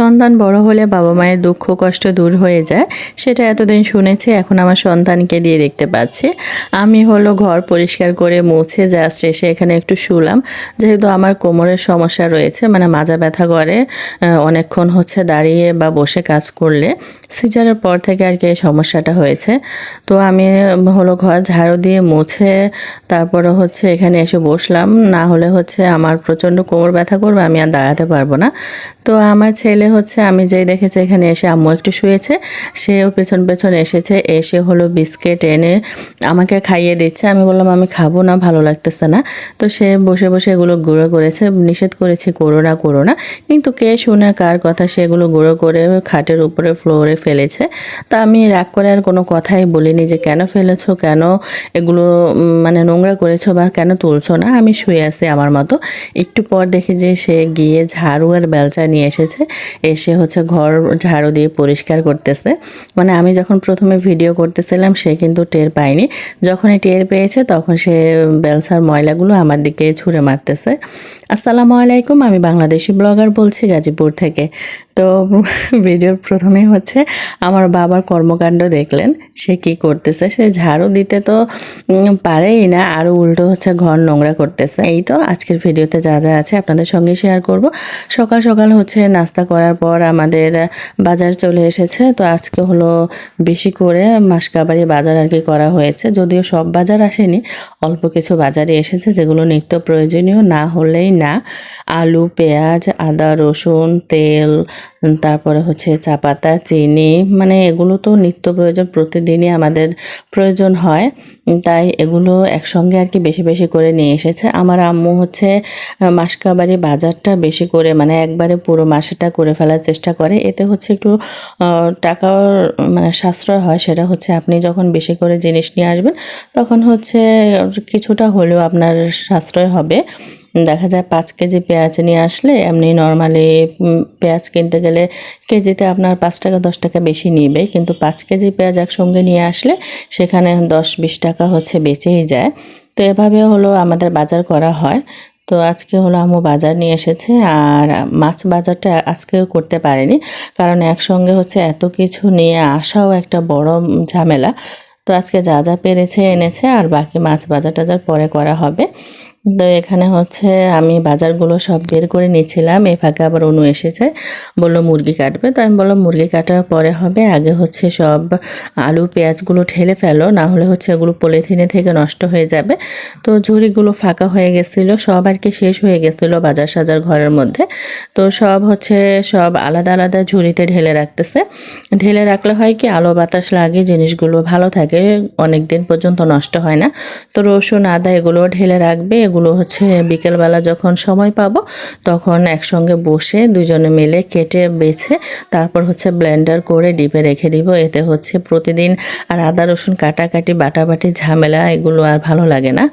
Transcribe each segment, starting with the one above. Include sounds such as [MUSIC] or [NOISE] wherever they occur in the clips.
সন্তান বড় হলে বাবা মায়ের দুঃখ, কষ্ট দূর হয়ে যায়, সেটা এতদিন শুনেছি, এখন আমার সন্তানকে দিয়ে দেখতে পাচ্ছি। আমি হলো ঘর পরিষ্কার করে মুছে জাস্ট এসে এখানে একটু শুলাম। যেহেতু আমার কোমরের সমস্যা রয়েছে মানে মাজা ব্যথা করে অনেকক্ষণ হচ্ছে দাঁড়িয়ে বা বসে কাজ করলে, সিজারের পর থেকে আর কি এই সমস্যাটা হয়েছে। তো আমি হলো ঘর ঝাড়ু দিয়ে মুছে, তারপরে হচ্ছে এখানে এসে বসলাম। না হলে হচ্ছে আমার প্রচণ্ড কোমর ব্যথা করবে, আমি আর দাঁড়াতে পারব না। তো আমার ছেলে হচ্ছে, আমি যেই দেখেছি, এখানে এসে আম্মু একটু শুয়েছে। সেও পেছন পেছন এসেছে, এসে হলো বিস্কিট এনে আমাকে খাইয়ে দিচ্ছে। আমি বললাম, আমি খাব না, ভালো লাগতেছে না। তো সে বসে বসে এগুলো গুঁড়ো করেছে, নিষেধ করেছি, করো না না। কিন্তু কে শুনে কার কথা সেগুলো গুঁড়ো করে খাটের উপরে, ফ্লোরে ফেলেছে। তা আমি রাগ করে আর কোনো কথাই বলিনি যে, কেন ফেলেছো? কেন এগুলো মানে নোংরা করেছ বা কেন তুলছো না? আমি শুয়ে আছি আমার মতো। একটু পর দেখি যে সে গিয়ে ঝাড়ু আর বেলচা নিয়ে এসেছে। এসে হচ্ছে ঘর ঝাড়ু দিয়ে পরিষ্কার করতেছে। মানে আমি যখন প্রথমে ভিডিও করতেছিলাম, সে কিন্তু টের পায়নি। যখনই টের পেয়েছে, তখন সে বেলসার ময়লাগুলো আমার দিকে ছুঁড়ে মারতেছে। আসসালামু আলাইকুম, আমি বাংলাদেশি ব্লগার বলছি গাজীপুর থেকে। তো [LAUGHS] ভিডিওর প্রথমেই হচ্ছে আমার বাবার কর্মকাণ্ড দেখলেন, সে কি করতেছে? সে ঝাড়ু দিতে তো পারেই না আরও উল্টো হচ্ছে ঘর নোংরা করতেছে। এই তো আজকের ভিডিওতে যা যা আছে আপনাদের সঙ্গে শেয়ার করব। সকাল সকাল হচ্ছে নাস্তা করার পর আমাদের বাজার চলে এসেছে। তো আজকে হলো বেশি করে মাসকাবারি বাজার আর কি করা হয়েছে। যদিও সব বাজার আসেনি, অল্প কিছু বাজারে এসেছে, যেগুলো নিত্য প্রয়োজনীয় না হলেই না। আলু, পেঁয়াজ, আদা, রসুন, তেল তারপরে হচ্ছে চা পাতা, চিনি মানে এগুলো তো নিত্য প্রয়োজন, প্রতিদিনই আমাদের প্রয়োজন হয়। তাই এগুলো একসঙ্গে আর কি বেশি বেশি করে নিয়ে এসেছে। আমার আম্মু হচ্ছে মাসকাবারি বাজারটা বেশি করে মানে একবারে পুরো মাসেটা করে ফেলার চেষ্টা করে। এতে হচ্ছে একটু টাকাও মানে সাশ্রয় হয়। সেটা হচ্ছে আপনি যখন বেশি করে জিনিস নিয়ে আসবেন, তখন হচ্ছে, কিছুটা হলেও আপনার সাশ্রয় হবে। দেখা যায় পাঁচ কেজি পেঁয়াজ নিয়ে আসলে এমনি নর্মালি পেঁয়াজ কিনতে গেলে কেজিতে আপনার পাঁচ টাকা, দশ টাকা বেশি নিবে। কিন্তু পাঁচ কেজি পেঁয়াজ একসঙ্গে নিয়ে আসলে সেখানে দশ, বিশ টাকা হচ্ছে বেঁচেই যায়। তো এভাবে হলো আমাদের বাজার করা হয়। তো আজকে হলো আমু বাজার নিয়ে এসেছে আর মাছ বাজারটা আজকেও করতে পারেনি। কারণ একসঙ্গে হচ্ছে এত কিছু নিয়ে আসাও একটা বড় ঝামেলা। তো আজকে যা যা পেরেছে এনেছে আর বাকি মাছ বাজার টাজার পরে করা হবে। তো এখানে হচ্ছে আমি বাজারগুলো সব বের করে নিয়েছিলাম। এই ফাঁকে আবার অনু এসেছে, বলল মুরগি কাটবে। তো আমি বললাম, মুরগি কাটার পরে হবে, আগে হচ্ছে সব আলু, পেঁয়াজগুলো ঠেলে ফেলো, না হলে হচ্ছে এগুলো পলিথিনে থেকে নষ্ট হয়ে যাবে। তো ঝুড়িগুলো ফাঁকা হয়ে গেছিল, সব আর কি শেষ হয়ে গেছিল বাজার সাজার ঘরের মধ্যে। তো সব হচ্ছে সব আলাদা আলাদা ঝুড়িতে ঢেলে রাখতেছে। ঢেলে রাখলে হয় কি, আলো, বাতাস লাগে, জিনিসগুলো ভালো থাকে অনেক দিন পর্যন্ত নষ্ট হয় না। তো রসুন, আদা এগুলো ঢেলে রাখবে এগুলো হচ্ছে বিকেলবেলা যখন সময় পাবো, তখন একসঙ্গে বসে দুজনে মিলে কেটে বেছে তারপর হচ্ছে ব্লেন্ডার করে ডিপে রেখে দিব। এতে হচ্ছে প্রতিদিন আর আদা, রসুন, কাটাকাটি, বাটাবাটি, ঝামেলা এগুলো আর ভালো লাগে না।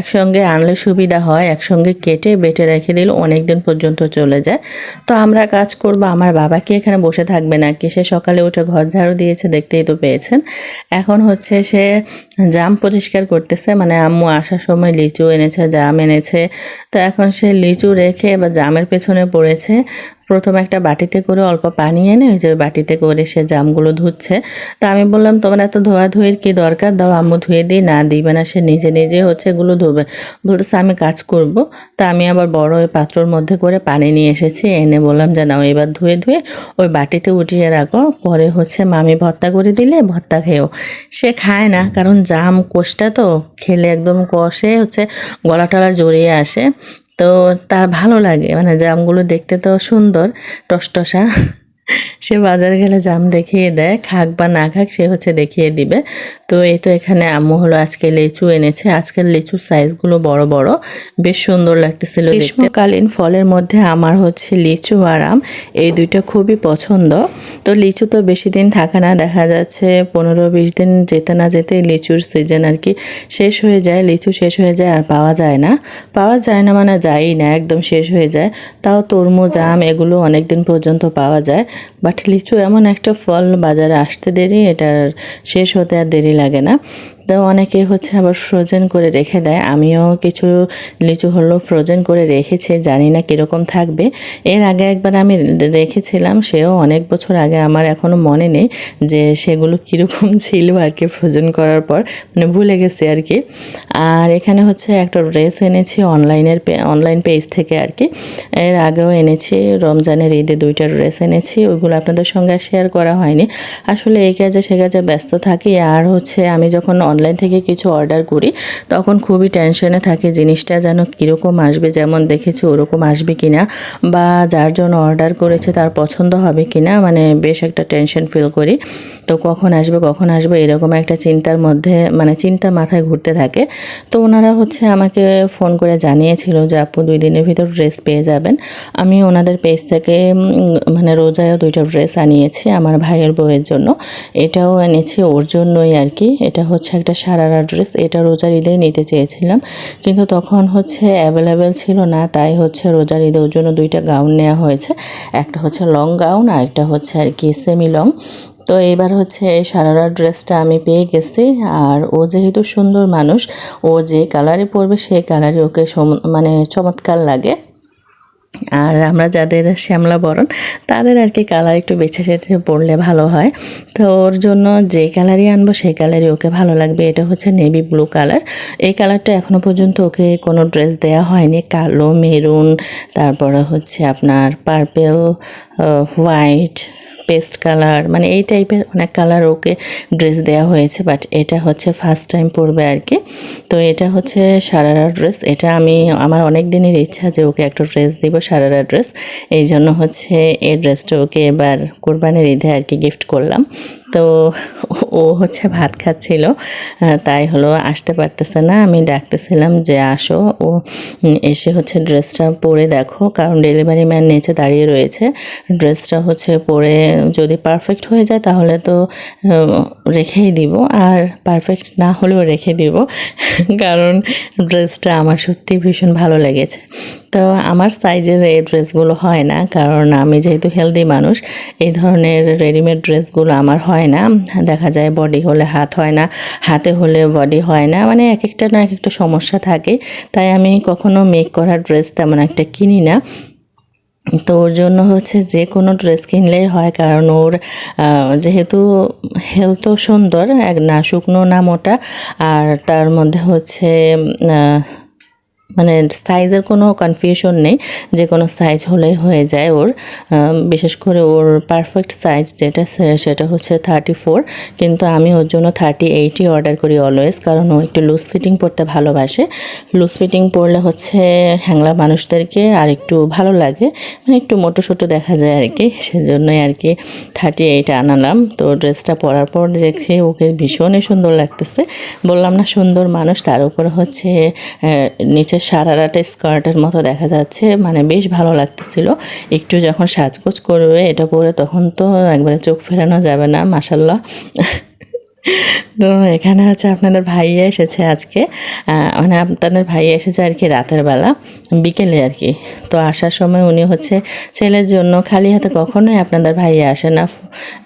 একসঙ্গে আনলে সুবিধা হয়, একসঙ্গে কেটে বেটে রেখে দিলে অনেক দিন পর্যন্ত চলে যায়। তো আমরা কাজ করব, আমার বাবা কি এখানে বসে থাকবে না কি সে সকালে উঠে ঘর ঝাড়ু দিয়েছে, দেখতেই তো পেয়েছেন। এখন হচ্ছে সে জাম পরিষ্কার করতেছে মানে আম্মু আসার সময় লিচু এনেছে জাম এনেছে। তো এখন সে লিচু রেখে বা জামের পেছনে পড়েছে। প্রথমে একটা বাটিতে করে অল্প পানি এনে ওই যে বাটিতে করে সে জামগুলো ধুচ্ছে। তা আমি বললাম, তোমার এত ধোয়াধুয়ির কি দরকার? দাও আম্মু ধুয়ে দিই, না দিবে না, সে নিজে নিজে হচ্ছে এগুলো ধুবে। বলতেছে, আমি কাজ করব। তা আমি আবার বড় ওই পাত্রর মধ্যে করে পানি নিয়ে এসেছি, এনে বললাম যে, নাও এবার ধুয়ে ধুয়ে ওই বাটিতে উঠিয়ে রাখো, পরে হচ্ছে মামি ভর্তা করে দিলে ভর্তা খেয়েও। সে খায় না, কারণ জাম কোষটা তো, খেলে একদম কষে হচ্ছে গলা টলা জড়িয়ে আসে। তো তার ভালো লাগে। মানে জামগুলো দেখতে তো সুন্দর টসটসা। সে বাজারে গেলে জাম দেখিয়ে দেয়, খাক বা না খাক সে হচ্ছে দেখিয়ে দিবে। তো এই তো এখানে আম্মু হলো আজকে লিচু এনেছে। আজকের লিচুর সাইজগুলো বড় বড়, বেশ সুন্দর লাগতেছিল গ্রীষ্মকালীন ফলের মধ্যে আমার হচ্ছে লিচু আর আম, এই দুইটা খুবই পছন্দ। তো লিচু তো বেশি দিন থাকে না, দেখা যাচ্ছে পনেরো বিশ দিন যেতে না যেতে লিচুর সিজন আর কি শেষ হয়ে যায়। লিচু শেষ হয়ে যায় আর পাওয়া যায় না। পাওয়া যায় না মানে যায়ই না, একদম শেষ হয়ে যায়। তাও তরমুজ, আম এগুলো অনেক দিন পর্যন্ত পাওয়া যায়। বাট লিচু এমন একটা ফল বাজারে আসতে দেরি, এটার শেষ হতে আর দেরি লাগে না। তো অনেকে হচ্ছে আবার ফ্রোজেন করে রেখে দেয়। আমিও কিছু লিচু হলো ফ্রোজেন করে রেখেছি, জানি না কীরকম থাকবে। এর আগে একবার আমি রেখেছিলাম, সেও অনেক বছর আগে আমার এখনও মনে নেই যে সেগুলো কীরকম [LAUGHS] ছিল আর কি ফ্রোজেন করার পর। মানে ভুলে গেছি আর কি। আর এখানে হচ্ছে একটা ড্রেস এনেছি অনলাইনের অনলাইন পেজ থেকে আর কি। এর আগেও এনেছি, রমজানের ঈদে দুইটা ড্রেস এনেছি, ওইগুলো আপনাদের সঙ্গে শেয়ার করা হয়নি। আসলে এই কাজে সে কাজে ব্যস্ত থাকি। আর হচ্ছে আমি যখন অনলাইন থেকে কিছু অর্ডার করি, তখন খুবই টেনশনে থাকে জিনিসটা যেন কীরকম আসবে, যেমন দেখেছি ওরকম আসবে কি না বা যার জন্য অর্ডার করেছে তার পছন্দ হবে কি না মানে বেশ একটা টেনশন ফিল করি। তো কখন আসবে কখন আসবে এরকম একটা চিন্তার মধ্যে মানে চিন্তা মাথায় ঘুরতে থাকে। তো ওনারা হচ্ছে আমাকে ফোন করে জানিয়েছিল যে, আপু, দুই দিনের ভিতর ড্রেস পেয়ে যাবেন। আমি ওনাদের পেজ থেকে মানে রোজায়ও দুইটা ড্রেস আনিয়েছি আমার ভাইয়ের বউয়ের জন্য। এটাও এনেছি ওর জন্যই আর কি। এটা হচ্ছে সারারা ড্রেস এটা রোজার ঈদে নিতে চেয়েছিলাম। কিন্তু তখন হচ্ছে অ্যাভেলেবেল ছিল না, তাই হচ্ছে রোজার ঈদে ওর জন্য দুইটা গাউন নেওয়া হয়েছে। একটা হচ্ছে লং গাউন আর একটা হচ্ছে আর কি সেমি লং তো এবার হচ্ছে এই সারারা ড্রেসটা আমি পেয়ে গেছি। আর ও যেহেতু সুন্দর মানুষ, ও যে কালারে পরবে সেই কালারে ওকে মানে চমৎকার লাগে। আর আমরা যাদের শ্যামলা বরণ, তাদের আর কি কালার একটু বেছে সেটে পড়লে ভালো হয়। তো ওর জন্য যে কালারই আনব, সেই কালারই ওকে ভালো লাগবে। এটা হচ্ছে নেভি ব্লু কালার এই কালারটা এখনও পর্যন্ত ওকে কোনো ড্রেস দেয়া হয়নি। কালো মেরুন তারপরে হচ্ছে আপনার পার্পেল হোয়াইট পেস্ট কালার মানে এই টাইপের অনেক কালার ওকে ড্রেস দেয়া হয়েছে বাট এটা হচ্ছে ফার্স্ট টাইম পরবে আর কি। তো এটা হচ্ছে সারারা ড্রেস, এটা আমি, আমার অনেক দিনের ইচ্ছা যে ওকে একটা ড্রেস দিব সারারা ড্রেস, এই জন্য হচ্ছে এই ড্রেসটা ওকে এবার কোরবানির ঈদে আর কি গিফট করলাম। তো ও হচ্ছে ভাত খাচ্ছিল তাই হলো আসতে পারতেছে না। আমি ডাকতেছিলাম যে আসো। ও এসে হচ্ছে ড্রেসটা পরে দেখো, কারণ ডেলিভারি ম্যান নিচে দাঁড়িয়ে রয়েছে। ড্রেসটা হচ্ছে পরে যদি পারফেক্ট হয়ে যায় তাহলে তো রেখেই দিব, আর পারফেক্ট না হলেও রেখে দিব, কারণ ড্রেসটা আমার সত্যি ভীষণ ভালো লেগেছে। তো আমার সাইজের এই ড্রেসগুলো হয় না, কারণ আমি যেহেতু হেলদি মানুষ, এই ধরনের রেডিমেড ড্রেসগুলো আমার হয় না। দেখা যায় বডি হলে হাত হয় না, হাতে হলে বডি হয় না মানে এক একটা না এক একটা সমস্যা থাকে। তাই আমি কখনো মেক করা ড্রেস তেমন একটা কিনি না। তো ওর জন্য হচ্ছে যে কোনো ড্রেস কিনলেই হয়, কারণ ওর যেহেতু হেলথও সুন্দর, এক না শুকনো না মোটা, আর তার মধ্যে হচ্ছে মানে সাইজের কোনো কনফিউশন নেই, যে কোনো সাইজ হলেই হয়ে যায় ওর। বিশেষ করে ওর পারফেক্ট সাইজ যেটা সেটা হচ্ছে থার্টি ফোর কিন্তু আমি ওর জন্য থার্টি এইটই অর্ডার করি অলওয়েজ কারণ ও একটু লুজ ফিটিং পরতে ভালোবাসে। লুজ ফিটিং পরলে হচ্ছে হ্যাংলা মানুষদেরকে আর একটু ভালো লাগে মানে একটু মোটো সোটো দেখা যায় আর কি, সেজন্যই আর কি থার্টি এইট আনালাম। তো ড্রেসটা পরার পর দেখে ওকে ভীষণই সুন্দর লাগতেছে। বললাম, না, সুন্দর মানুষ। তার উপরে হচ্ছে নিচে সারারাটা স্কার্টের মতো দেখা যাচ্ছে। মানে বেশ ভালো লাগতেছিল। একটু যখন সাজগোজ করবে এটা পরে তখন তো একবারে চোখ ফেরানো যাবে না মাসাল্লাহ তো এখানে হচ্ছে আপনাদের ভাইয়া এসেছে আজকে। মানে আপনাদের ভাইয়া এসেছে আর কি রাতের বেলা, বিকেলে আর কি। তো আসার সময় উনি হচ্ছে ছেলের জন্য খালি হাতে কখনোই আপনাদের ভাইয়া আসে না।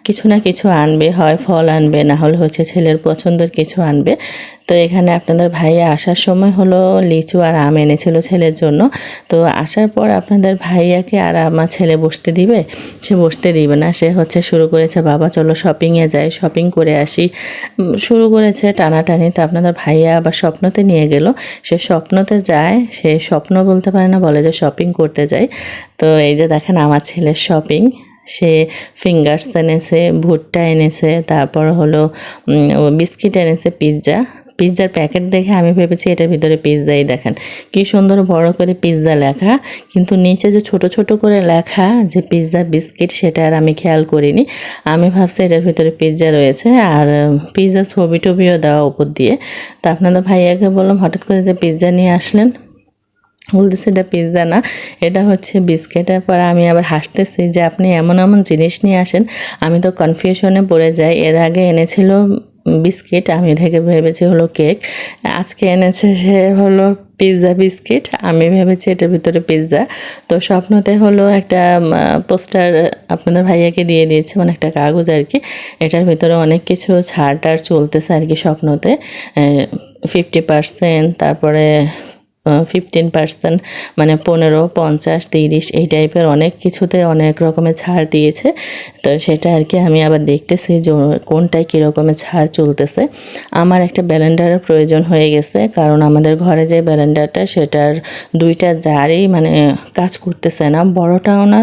কিছু না কিছু আনবে, হয় ফল আনবে, না হলে হচ্ছে ছেলের পছন্দের কিছু আনবে। তো এখানে আপনাদের ভাইয়া আসার সময় হলো লিচু আর আম এনেছিল ছেলের জন্য। তো আসার পর আপনাদের ভাইয়াকে আর আমার ছেলে বসতে দিবে? সে বসতে দিবে না, সে হচ্ছে শুরু করেছে, বাবা, চলো শপিংয়ে যাই শপিং করে আসি। শুরু করেছে টানাটানি। তো আপনাদের ভাইয়া আবার স্বপ্নতে নিয়ে গেল। সে স্বপ্নতে যায়, সে স্বপ্ন বলতে পারে না, বলে যে শপিং করতে যায় তো এই যে দেখেন আমার ছেলের শপিং সে ফিঙ্গার্স এনেছে, ভুট্টা এনেছে, তারপর হলো বিস্কিট এনেছে পিৎজা পিৎজার প্যাকেট দেখে আমি ভেবেছি এটার ভিতরে পিৎজাই দেখেন। কি সুন্দর বড় করে পিৎজা লেখা। কিন্তু নিচে যে ছোট ছোট করে লেখা যে পিৎজা বিস্কিট, সেটা আর আমি খেয়াল করিনি। আমি ভাবছি এটার ভিতরে পিৎজা রয়েছে। আর পিৎজা ছবি টবিও দেওয়া উপর দিয়ে। তা আপনাদের ভাইয়াকে বললাম, হঠাৎ করে যে পিৎজা নিয়ে আসলেন। বলতেছে, এটা পিৎজা না, এটা হচ্ছে বিস্কিটের পর আমি আবার হাসতেছি যে, আপনি এমন এমন জিনিস নিয়ে আসেন। আমি তো কনফিউশনে পড়ে যাই। এর আগে এনেছিল বিস্কিট আমি থেকে ভেবেছি হলো কেক। আজকে এনেছে সে হলো পিৎজা বিস্কিট, আমি ভেবেছি এটার ভিতরে পিৎজা। তো স্বপ্নতে হলো একটা পোস্টার আপনাদের ভাইয়াকে দিয়ে দিয়েছে মানে একটা কাগজ আর কি। এটার ভিতরে অনেক কিছু ছাড় টাড় চলতেছে আর কি স্বপ্নতে। ফিফটি পার্সেন্ট তারপরে ফিফটিন পার্সেন্ট মানে পনেরো, পঞ্চাশ, তিরিশ, এই টাইপের অনেক কিছুতে অনেক রকমের ছাড় দিয়েছে। তো সেটা আর কি আমি আবার দেখতেছি যে কোনটায় কী রকমের ছাড় চলতেছে। আমার একটা ব্যালেন্ডারের প্রয়োজন হয়ে গেছে, কারণ আমাদের ঘরে যে ব্যালেন্ডারটা, সেটার দুইটা জারই মানে কাজ করতেছে না। বড়টাও না,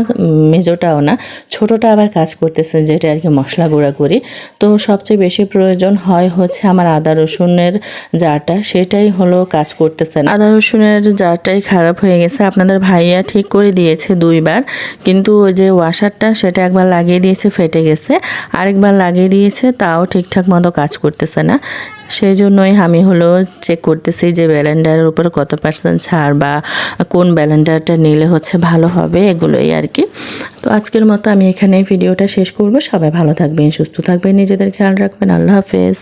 মেজোটাও না, ছোটোটা আবার কাজ করতেছে, যেটা আর কি মশলা গুঁড়া করি। তো সবচেয়ে বেশি প্রয়োজন হয় হচ্ছে আমার আদা রসুনের জারটা, সেটাই হলো কাজ করতেছে না। আদা রসুনের জারটাই খারাপ হয়ে গেছে। আপনাদের ভাইয়া ঠিক করে দিয়েছে দুইবার। কিন্তু ওই যে ওয়াশারটা সেটা একবার লাগিয়ে দিয়েছে, ফেটে গেছে। আরেকবার লাগিয়ে দিয়েছে, তাও ঠিকঠাক মতো কাজ করতেছে না। সেই জন্যই আমি হলো চেক করতেছি যে ব্যালেন্ডারের উপর কত পার্সেন্ট ছাড় বা কোন ব্যালেন্ডারটা নিলে হচ্ছে ভালো হবে, এগুলোই আর কি। তো আজকের মতো আমি এখানে ভিডিওটা শেষ করব। সবাই ভালো থাকবেন, সুস্থ থাকবেন, নিজেদের খেয়াল রাখবেন। আল্লাহ হাফেজ।